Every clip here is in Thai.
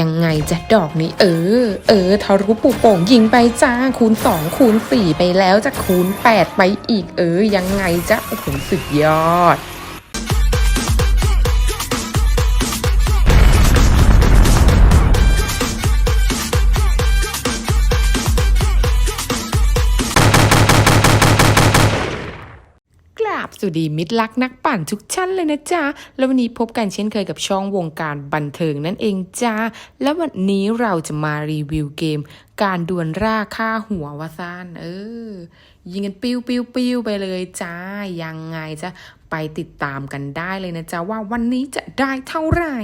ยังไงจะดอกนี้ เออ เออทารุปูโป่งยิงไปจ้า คูณ 2 คูณ 4 ไปแล้วจะคูณ 8 ไปอีก เออ ยังไงจะโอ้โหสุดยอด สวัสดีมิตรรักนักปั่นทุกชั้นเลยนะจ๊ะ แล้ววันนี้พบกันเช่นเคยกับช่องวงการบันเทิงนั่นเองจ้า แล้ววันนี้เราจะมารีวิวเกม การดวลร่าค่าหัววาซานเออ ยิงกันปิ้วปิ้วปิ้วไปเลยจ้า ยังไงจะไปติดตามกันได้เลยนะจ๊ะว่าวันนี้จะได้เท่าไหร่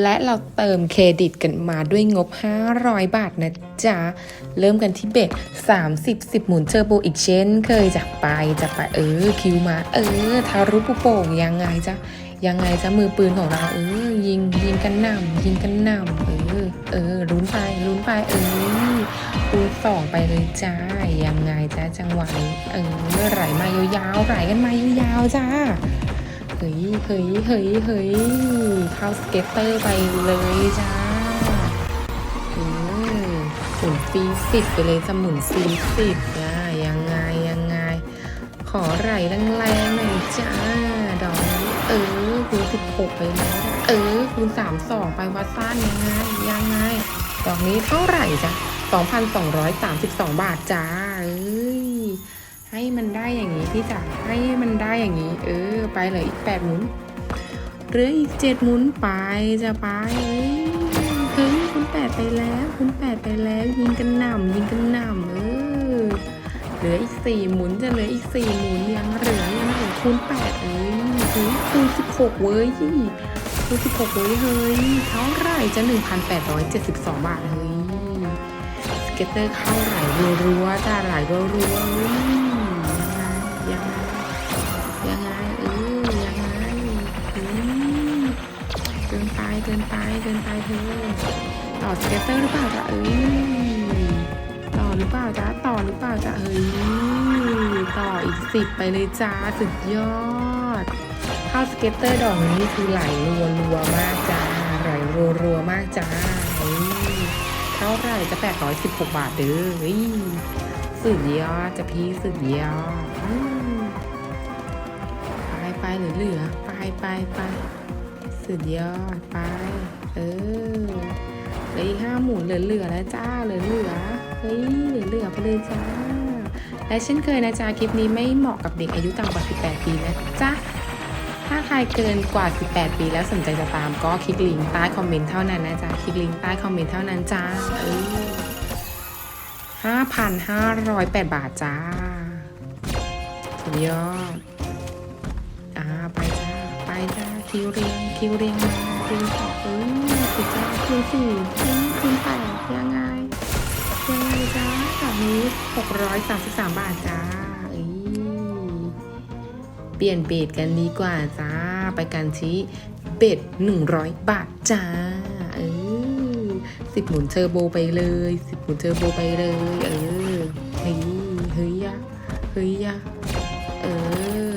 และเราเติมเครดิตกันมาด้วยงบ 500 บาทนะจ๊ะ เริ่มกันที่เบ็ด30 10 หมุนเทอร์โบอีกเช่น เคยจะไปจะไปเออ คิวมา เออ ทารุปุโป่งยังไงจ๊ะ ยังไงจ๊ะ มือปืนของเรา เออ ยิงยิงกันหนำยิงกันหนำเออ เออลุ้นไปลุ้นไปเออคูณสองไปเลยจ้า ยังไงจ๊ะจังหวะนี้เออไหลมายาวๆไหลกันมายาวๆจ้า เฮ้ยเฮ้ยเฮ้ยเฮ้ยเข้าสเก็ตเตอร์ไปเลยจ้าเออหมุนฟรีสิบไปเลยจะหมุนฟรีสิบนะยังไงยังไง ขอไหลแรงๆหน่อยจ้า ดอกนี้เออคูณสิบหกไปแล้ว เออคูณสามสองไปวัดซ่านยังไงยังไง ดอกนี้เท่าไหร่จ้ะ2,232บาทจ้าเอ้ย ให้มันได้อย่างนี้พี่จ๋าให้มันได้อย่างนี้ เออ ไปเลยอีกแปดหมุนเหลืออีกเจ็ดหมุนไปจะไปเฮ้ยคุณแปดไปแล้วคุณแปดไปแล้ว ยิงกันหน่ำยิงกันหน่ำเออเหลืออีกสี่หมุนจะเหลืออีกสี่หมุนยังเหลือยังเหลือคูณแปดเอ้ยเฮ้ยคูณสิบหกเว้ยคูณสิบหกเว้ยเฮ้ยเท่าไหร่จะหนึ่งพันแปดร้อยเจ็ดสิบสองบาทเฮ้ยสเก็ตเตอร์เข้าไหลรัวๆจ้าไหลรัวๆ เกินไปเธอต่อสเก็ตเตอร์หรือเปล่าจ๊ะเอ้ยต่อหรือเปล่าจ๊ะต่อหรือเปล่าจ๊ะเฮ้ยต่ออีกสิบไปเลยจ้าสุดยอดเข้าสเก็ตเตอร์ดอกนี้คือไหลรัวๆมากจ้าไหลรัวๆมากจ้าเฮ้ยเท่าไหร่จะ816บาทเด้อเฮ้ยสุดยอดจะพี่สุดยอดไปไปเหลือเหลือไปไปไป สุดยอดไป เออเหลืออีกห้าหมุนเหลือเหลือแล้วจ้าเหลือเหลือเฮ้ยเหลือเหลือไปเลยจ้า และเช่นเคยนะจ๊ะคลิปนี้ไม่เหมาะกับเด็กอายุต่ำกว่า 18 ปีนะจ๊ะถ้าใครเกินกว่า 18 ปีแล้วสนใจจะตามก็คลิกลิงก์ใต้คอมเมนต์เท่านั้นนะจ๊ะคลิกลิงก์ใต้คอมเมนต์เท่านั้นจ้าเออ5,508 บาทจ้าสุดยอดอ่าไปจ้า ไปจ้า คิวเรียงคิวเรียงมาคิวสองเอ้ยสุดจ้าคิวสี่คิวคิวแปดยังไงยังไงจ้าแบบนี้633บาทจ้าเอ้ยเปลี่ยนเบดกันดีกว่าจ้า ไปกันที่เบด100บาทจ้าเออสิบหมุนเทอร์โบไปเลยสิบหมุนเทอร์โบไปเลย เออเฮ้ยเฮ้ยยะเฮ้ยยะเออ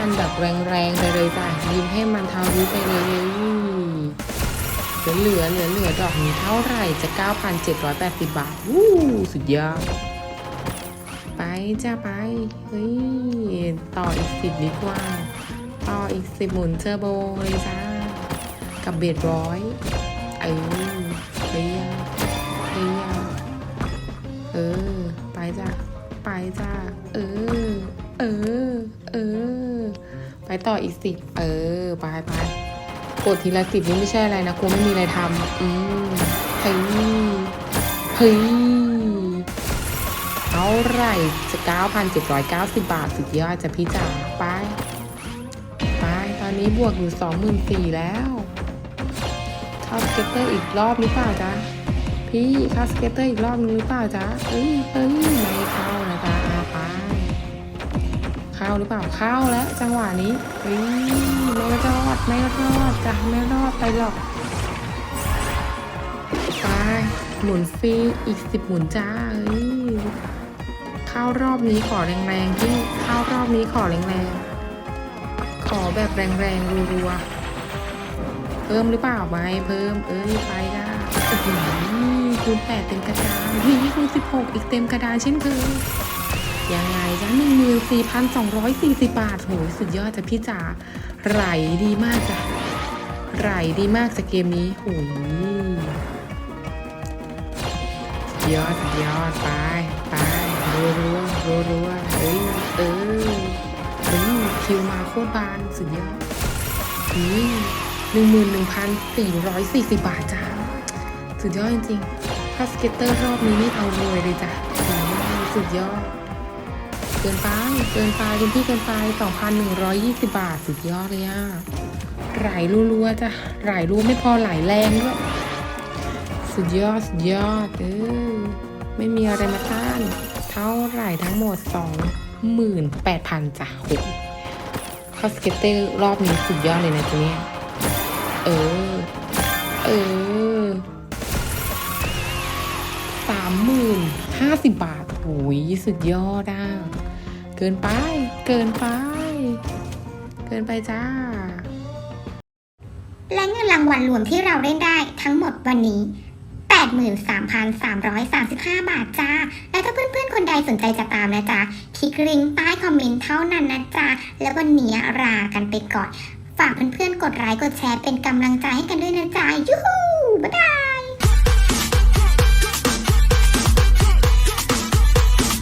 มันแบบแรงๆไปเลยจ้ะยิงให้มันทารุไปเลยเหลือเหลือเหลือเหลือดอกนี้เท่าไหร่จะ 9,780 บาทวู้สุดยอดไปจ้าไป เฮ้ย ต่ออีกสิบดีกว่า ต่ออีกสิบหมุนเทอร์โบเลยจ้า กับเบดร้อยเออเฮียเฮียเออ ไปจ้าไปจ้าเออ เออ เออ ไปต่ออีกสิบเออ ไปไปกดทีละสิบนี่ไม่ใช่อะไรนะกูไม่มีอะไรทำอืมเฮ้ยเฮ้ยเท่าไหร่จะ9,790บาทสุดยอดจะพี่จ๋าไปไปตอนนี้บวกอยู่24,000แล้วข้าสเก็ตเตอร์อีกรอบหรือเปล่าจ๊ะพี่ข้าสเก็ตเตอร์อีกรอบนึงหรือเปล่าจ๊ะเอ้ยเอ้ยไม่เข้านะจ๊ะาหรือเปล่าเข้าแล้วจังหวะนี้เฮ้ยไม่รอดไม่รอดจ้ะไม่รอดไปหรอกไปหมุนฟรีอีกสิบหมุนจ้าเอ้ยเข้ารอบนี้ขอแรงๆที่เข้ารอบนี้ขอแรงๆขอแบบแรงๆรัวๆพิ่มหรือเปล่าไม่เพิ่มเอ้ยไปจ้าโอ้โหคูณแปดเต็มกระดานนี่คูณสิบหกอีกเต็มกระดานเช่นเคย ยังไงจ้าหนึ่งหมื่นสี่พันสองร้อยสี่สิบบาทโหสุดยอดจ้ะพี่จ๋าไหลดีมากจ้ะไหลดีมากจากเกมนี้โหสุดยอดสุดยอดไปไปรัวรัวรัวรัวเอ้ยเออเฮ้ยคิวมาโคตรบานสุดยอดหนึ่งหมื่นหนึ่งพันสี่ร้อยสี่สิบบาทจ้าสุดยอดจริงๆถ้าสเก็ตเตอร์รอบนี้นี่เอารวยเลยจ้ะโอ้โหสุดยอด เกินไป เกินไปคุณพี่เกินไปสองพันหนึ่งร้อยยี่สิบบาท สุดยอดเลยอะ ไหลรัวๆจ้ะ ไหลรัวไม่พอไหลแรงด้วย สุดยอด สุดยอด เออ ไม่มีอะไรมาต้าน เท่าไหร่ทั้งหมดสองหมื่นแปดพันจ้ะโหเข้าสเก็ตเตอร์รอบนี้สุดยอดเลยนะจ๊ะเนี่ยเออ เออสามหมื่นห้าสิบบาทโอ้ยสุดยอดอะ เกินไป เกินไป เกินไปจ้า และเงินรางวัลรวมที่เราเล่นได้ทั้งหมดวันนี้ 83,335 บาทจ้า และถ้าเพื่อนๆ คนใดสนใจจะตามนะจ๊ะคลิกลิงก์ใต้คอมเมนต์เท่านั้นนะจ๊ะ และวันนี้ลากันไปก่อน ฝากเพื่อนๆ กดไลค์ กดแชร์เป็นกำลังใจให้กันด้วยนะจ๊ะยูฮูบ๊ายบาย